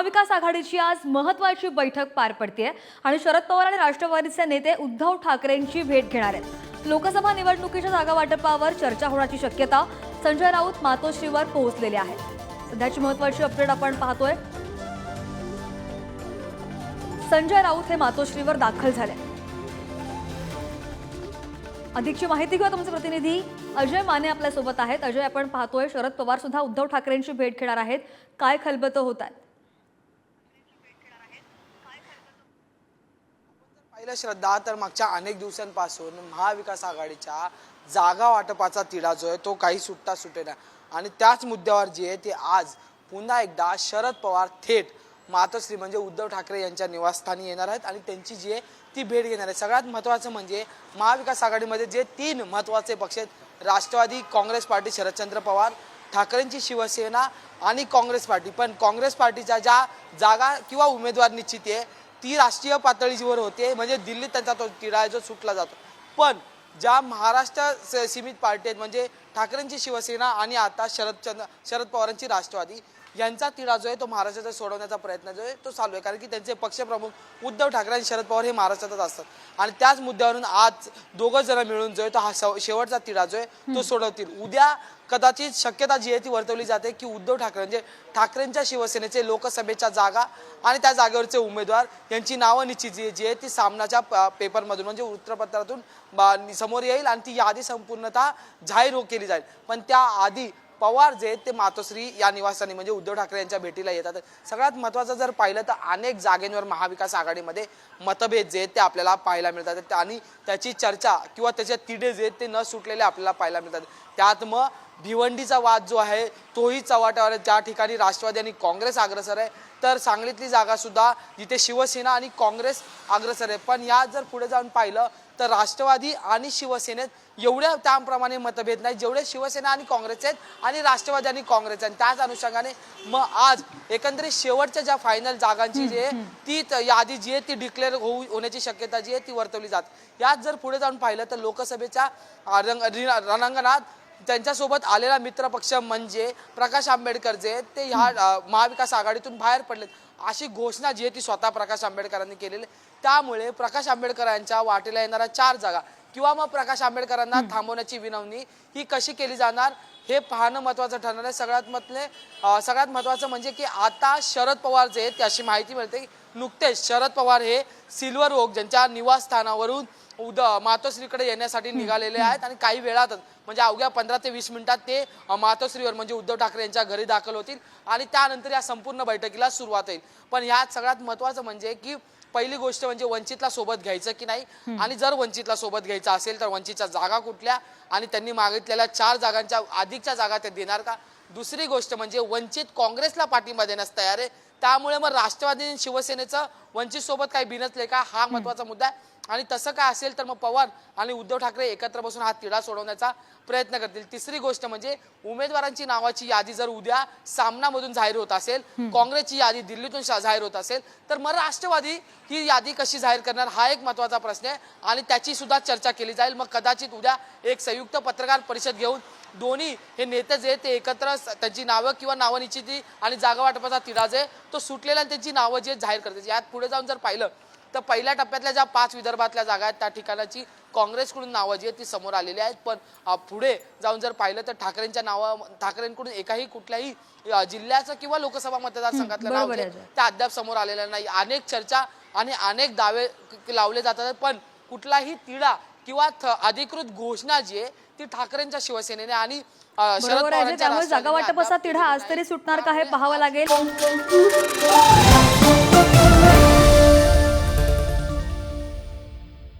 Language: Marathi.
महाविकास आघाडीची आज महत्वाची बैठक पार पडते आणि शरद पवार आणि राष्ट्रवादीचे नेते उद्धव ठाकरेंची भेट घेणार आहेत. लोकसभा निवडणुकीच्या जागा वाटपावर चर्चा होण्याची शक्यता संजय राऊत मातोश्रीवर पोहोचलेले आहेत. सध्याची महत्वाची अपडेट आपण पाहतोय. संजय राऊत हे मातोश्रीवर दाखल झाले. अधिकची माहिती घेऊ तुमचे प्रतिनिधी. अजय माने आपल्यासोबत आहेत. अजय आपण पाहतोय शरद पवार सुद्धा उद्धव ठाकरेंची भेट घेणार आहेत. काय खलबत होत आहेत? पाहिलं श्रद्धा तर मागच्या अनेक दिवसांपासून महाविकास आघाडीच्या जागा वाटपाचा तिढा जो आहे तो काही सुटता सुटेना आणि त्याच मुद्द्यावर जे आहे ते आज पुन्हा एकदा शरद पवार थेट मातोश्री म्हणजे उद्धव ठाकरे यांच्या निवासस्थानी येणार आहेत आणि त्यांची जी आहे ती भेट घेणार आहे सगळ्यात महत्त्वाचं म्हणजे महाविकास आघाडीमध्ये जे तीन महत्त्वाचे पक्ष आहेत राष्ट्रवादी काँग्रेस पार्टी शरदचंद्र पवार ठाकरेंची शिवसेना आणि काँग्रेस पार्टी. पण काँग्रेस पार्टीच्या ज्या जागा किंवा उमेदवार निश्चित आहे ती राष्ट्रीय पातळीवर होते म्हणजे दिल्लीत त्यांचा तो तिढा जो सुटला जातो. पण ज्या महाराष्ट्र सीमित पार्टी आहेत म्हणजे ठाकरेंची शिवसेना आणि आता शरदचंद्र शरद पवारांची राष्ट्रवादी यांचा तिढा जो आहे तो महाराष्ट्राचा सोडवण्याचा प्रयत्न जो आहे तो चालू आहे. कारण की त्यांचे पक्षप्रमुख उद्धव ठाकरे आणि शरद पवार हे महाराष्ट्रातच असतात. आणि त्याच मुद्द्यावरून आज दोघं जण मिळून जो आहे तो हा शेवटचा तिढा जो आहे तो सोडवतील. उद्या कदाचित शक्यता जी आहे ती वर्तवली जाते की उद्धव ठाकरे म्हणजे ठाकरेंच्या शिवसेनेचे लोकसभेच्या जागा आणि त्या जागेवरचे उमेदवार यांची नावं निश्चित जी जी आहे ती सामनाच्या प- पेपरमधून म्हणजे वृत्तपत्रातून समोर येईल आणि ती यादी संपूर्णतः जाहीर हो- केली जाईल. पण त्या आधी पवार जे आहेत ते मातोश्री या निवासस्थानी म्हणजे उद्धव ठाकरे यांच्या भेटीला येतात. सगळ्यात महत्त्वाचं जर पाहिलं तर अनेक जागेंवर महाविकास आघाडीमध्ये मतभेद जे आहेत ते आपल्याला पाहायला मिळतात आणि त्याची चर्चा किंवा त्याचे तिढे जे आहेत ते न सुटलेले आपल्याला पाहायला मिळतात. त्यात मग भिवंडीचा वाद जो आहे तोही चव्हाट्यावर आहे. ठिकाणी राष्ट्रवादी आणि काँग्रेस अग्रसर आहे. तर सांगलीतली जागासुद्धा जिथे शिवसेना आणि काँग्रेस अग्रसर आहे. पण या जर पुढे जाऊन पाहिलं तर राष्ट्रवादी आणि शिवसेनेत एवढ्या त्याप्रमाणे मतभेद नाही. जेवढे शिवसेना आणि काँग्रेस आहेत आणि राष्ट्रवादी आणि काँग्रेस आहेत. त्याच अनुषंगाने मग आज एकंदरीत शेवटच्या ज्या फायनल जागांची जी आहे ती यादी जी आहे ती डिक्लेअर होऊ होण्याची शक्यता जी आहे ती वर्तवली जात. यात जर पुढे जाऊन पाहिलं तर लोकसभेच्या रंग रणांगणात त्यांच्यासोबत आलेला मित्रपक्ष म्हणजे प्रकाश आंबेडकर जे ते ह्या महाविकास आघाडीतून बाहेर पडलेत. अशी घोषणा जी आहे ती स्वतः प्रकाश आंबेडकरांनी केलेली. त्यामुळे प्रकाश आंबेडकरांच्या वाटेला येणाऱ्या चार जागा किंवा मग प्रकाश आंबेडकरांना थांबवण्याची विनवणी ही कशी केली जाणार हे पाहणं महत्त्वाचं ठरणार आहे. सगळ्यात मतले सगळ्यात महत्त्वाचं म्हणजे की आता शरद पवार जे आहेत अशी माहिती मिळते. नुकतेच शरद पवार हे सिल्वर ओक ज्यांच्या निवासस्थानावरून उद मातोश्रीकडे येण्यासाठी निघालेले आहेत आणि काही वेळातच म्हणजे अवघ्या पंधरा ते वीस मिनिटात ते मातोश्रीवर म्हणजे उद्धव ठाकरे यांच्या घरी दाखल होतील आणि त्यानंतर या संपूर्ण बैठकीला सुरुवात होईल. पण यात सगळ्यात महत्त्वाचं म्हणजे की पहिली गोष्ट म्हणजे वंचितला सोबत घ्यायचं की नाही? आणि जर वंचितला सोबत घ्यायचं असेल तर वंचितच्या जागा कुठल्या? आणि त्यांनी मागितलेल्या चार जागांच्या अधिकच्या जागा ते देणार का? दुसरी गोष्ट म्हणजे वंचित काँग्रेसला पाठिंबा देण्यास तयार आहे. त्यामुळे मग राष्ट्रवादी शिवसेनेचं वंचित सोबत काही बिनसले का? हा महत्त्वाचा मुद्दा आहे. आणि तसं काय असेल तर मग पवार आणि उद्धव ठाकरे एकत्र बसून हा तिढा सोडवण्याचा प्रयत्न करतील. तिसरी गोष्ट म्हणजे उमेदवारांची नावाची यादी जर उद्या सामनामधून जाहीर होत असेल काँग्रेसची यादी दिल्लीतून जाहीर होत असेल तर मग राष्ट्रवादी ही यादी कशी जाहीर करणार? हा एक महत्त्वाचा प्रश्न आहे आणि त्याची सुद्धा चर्चा केली जाईल. मग कदाचित उद्या एक संयुक्त पत्रकार परिषद घेऊन दोन्ही हे नेते जे ते एकत्र त्यांची नावं किंवा नावं निश्चिती आणि जागा वाटपाचा तिढा जे तो सुटलेला आणि त्यांची नावं जे जाहीर करतात यात पुढे जाऊन जर पाहिलं तर पहिल्या टप्प्यातल्या ज्या पाच विदर्भातल्या जागा आहेत त्या ठिकाणाची काँग्रेसकडून नावं जी आहेत ती समोर आलेली आहेत. पण पुढे जाऊन जर पाहिलं तर ठाकरेंच्या नावं ठाकरेंकडून एकाही कुठल्याही जिल्ह्याचं किंवा लोकसभा मतदारसंघातलं नाव बरोबर जे आहे, आहे, ते अद्याप समोर आलेलं नाही. अनेक चर्चा आणि अनेक दावे लावले जातात. पण कुठलाही तिढा किंवा अधिकृत घोषणा जी आहे ती ठाकरेंच्या शिवसेनेने आणि शरद त्यामुळे जागा वाटपाचा अद्याप तिढा आज तरी. सुटणार का हे पाहावं लागेल?